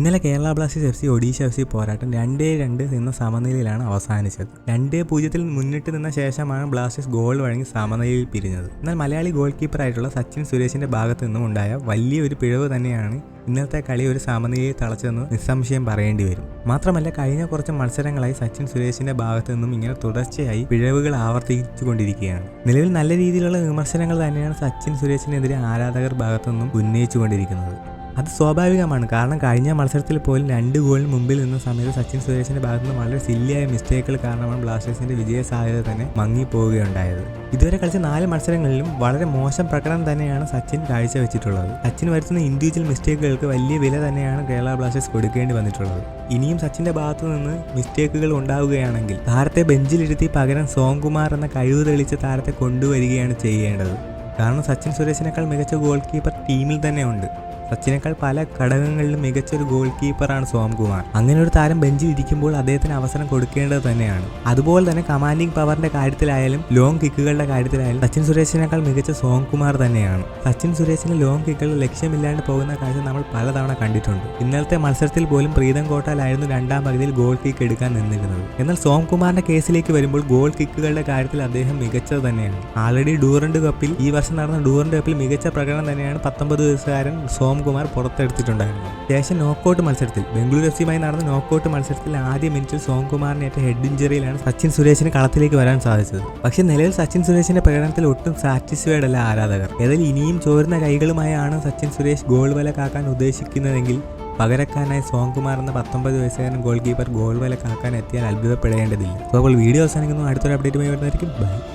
ഇന്നലെ Kerala Blasters F C Odisha F C പോരാട്ടം രണ്ടേ രണ്ട് എന്ന സമനിലയിലാണ് അവസാനിച്ചത്. രണ്ടേ പൂജ്യത്തിൽ മുന്നിട്ട് നിന്ന ശേഷമാണ് ബ്ലാസ്റ്റേഴ്സ് ഗോൾ വഴങ്ങി സമനിലയിൽ പിരിഞ്ഞത്. എന്നാൽ മലയാളി ഗോൾ കീപ്പറായിട്ടുള്ള സച്ചിൻ സുരേഷിന്റെ ഭാഗത്തു നിന്നും ഉണ്ടായ വലിയൊരു പിഴവ് തന്നെയാണ് ഇന്നത്തെ കളി ഒരു സമനിലയിൽ തളച്ചെന്ന് നിസ്സംശയം പറയേണ്ടി വരും. മാത്രമല്ല കഴിഞ്ഞ കുറച്ച് മത്സരങ്ങളായി സച്ചിൻ സുരേഷിന്റെ ഭാഗത്തു നിന്നും ഇങ്ങനെ തുടർച്ചയായി പിഴവുകൾ ആവർത്തിച്ചുകൊണ്ടിരിക്കുകയാണ്. നിലവിൽ നല്ല രീതിയിലുള്ള വിമർശനങ്ങൾ തന്നെയാണ് സച്ചിൻ സുരേഷിനെതിരെ ആരാധകർ ഭാഗത്തു നിന്നും ഉന്നയിച്ചുകൊണ്ടിരിക്കുന്നത്. അത് സ്വാഭാവികമാണ്. കാരണം കഴിഞ്ഞ മത്സരത്തിൽ പോലും രണ്ട് ഗോളിന് മുമ്പിൽ നിന്ന സമയത്ത് സച്ചിൻ സുരേഷിന്റെ ഭാഗത്തു നിന്ന് വളരെ സില്ലിയായ മിസ്റ്റേക്കുകൾ കാരണമാണ് ബ്ലാസ്റ്റേഴ്സിന്റെ വിജയ സാധ്യത തന്നെ മങ്ങിപ്പോവുകയുണ്ടായത്. ഇതുവരെ കളിച്ച നാല് മത്സരങ്ങളിലും വളരെ മോശം പ്രകടനം തന്നെയാണ് സച്ചിൻ കാഴ്ചവെച്ചിട്ടുള്ളത്. സച്ചിൻ വരുത്തുന്ന ഇൻഡിവിജ്വൽ മിസ്റ്റേക്കുകൾക്ക് വലിയ വില തന്നെയാണ് കേരള ബ്ലാസ്റ്റേഴ്സ് കൊടുക്കേണ്ടി വന്നിട്ടുള്ളത്. ഇനിയും സച്ചിന്റെ ഭാഗത്തു നിന്ന് മിസ്റ്റേക്കുകൾ ഉണ്ടാവുകയാണെങ്കിൽ താരത്തെ ബെഞ്ചിലിരുത്തി പകരം സോംകുമാർ എന്ന കഴിവ് തെളിച്ച താരത്തെ കൊണ്ടുവരികയാണ് ചെയ്യേണ്ടത്. കാരണം സച്ചിൻ സുരേഷിനേക്കാൾ മികച്ച ഗോൾ കീപ്പർ ടീമിൽ തന്നെ ഉണ്ട്. സച്ചിനേക്കാൾ പല ഘടകങ്ങളിലും മികച്ചൊരു ഗോൾ കീപ്പറാണ് സോം കുമാർ. അങ്ങനെ ഒരു താരം ബെഞ്ചിൽ ഇരിക്കുമ്പോൾ അദ്ദേഹത്തിന് അവസരം കൊടുക്കേണ്ടത് തന്നെയാണ്. അതുപോലെ തന്നെ കമാൻഡിംഗ് പവറിന്റെ കാര്യത്തിലായാലും ലോങ് കിക്കുകളുടെ കാര്യത്തിലായാലും സച്ചിൻ സുരേഷിനേക്കാൾ മികച്ച സോം കുമാർ തന്നെയാണ്. സച്ചിൻ സുരേഷിന് ലോങ് കിക്കുകൾ ലക്ഷ്യമില്ലാണ്ട് പോകുന്ന കാഴ്ച നമ്മൾ പലതവണ കണ്ടിട്ടുണ്ട്. ഇന്നലത്തെ മത്സരത്തിൽ പോലും പ്രീതം കോട്ടാലായിരുന്നു രണ്ടാം പകുതിയിൽ ഗോൾ കിക്ക് എടുക്കാൻ നിന്നിരുന്നത്. എന്നാൽ സോം കുമാറിന്റെ കേസിലേക്ക് വരുമ്പോൾ ഗോൾ കിക്കുകളുടെ കാര്യത്തിൽ അദ്ദേഹം മികച്ചത് തന്നെയാണ്. ആൾറെഡി ഡൂറൻഡ് കപ്പിൽ ഈ വർഷം നടന്ന ഡൂറൻഡ് കപ്പിൽ മികച്ച പ്രകടനം തന്നെയാണ് പത്തൊമ്പത് വയസ്സുകാരൻ സോംകുമാർ പുറത്തെടുത്തിട്ടുണ്ടായിരുന്നു. ശേഷം നോക്കൌട്ട് മത്സരത്തിൽ ബംഗളൂരു എഫ് സിയുമായി നടന്ന നോക്കൌട്ട് മത്സരത്തിൽ ആദ്യ മിനിറ്റിൽ സോംകുമാറിനേറ്റ ഹെഡ് ഇഞ്ചറിയിലാണ് സച്ചിൻ സുരേഷിന് കളത്തിലേക്ക് വരാൻ സാധിച്ചത്. പക്ഷേ നിലവിൽ സച്ചിൻ സുരേഷിന്റെ പ്രകടനത്തിൽ ഒട്ടും സാറ്റിസ്ഫൈഡ് അല്ല ആരാധകർ. ഏതായാലും ഇനിയും ചോരുന്ന കൈകളുമായാണ് സച്ചിൻ സുരേഷ് ഗോൾ വല കാക്കാൻ ഉദ്ദേശിക്കുന്നതെങ്കിൽ പകരക്കാരനായി സോംകുമാർ എന്ന പത്തൊമ്പത് വയസ്സുകാരൻ ഗോൾ കീപ്പർ ഗോൾ വല കാക്കാൻ എത്തിയാൽ അത്ഭുതപ്പെടേണ്ടതില്ല. അപ്പോൾ വീഡിയോ അവസാനിക്കുന്നു. അടുത്തൊരു അപ്ഡേറ്റുമായി വരുന്നതായിരിക്കും. ബൈ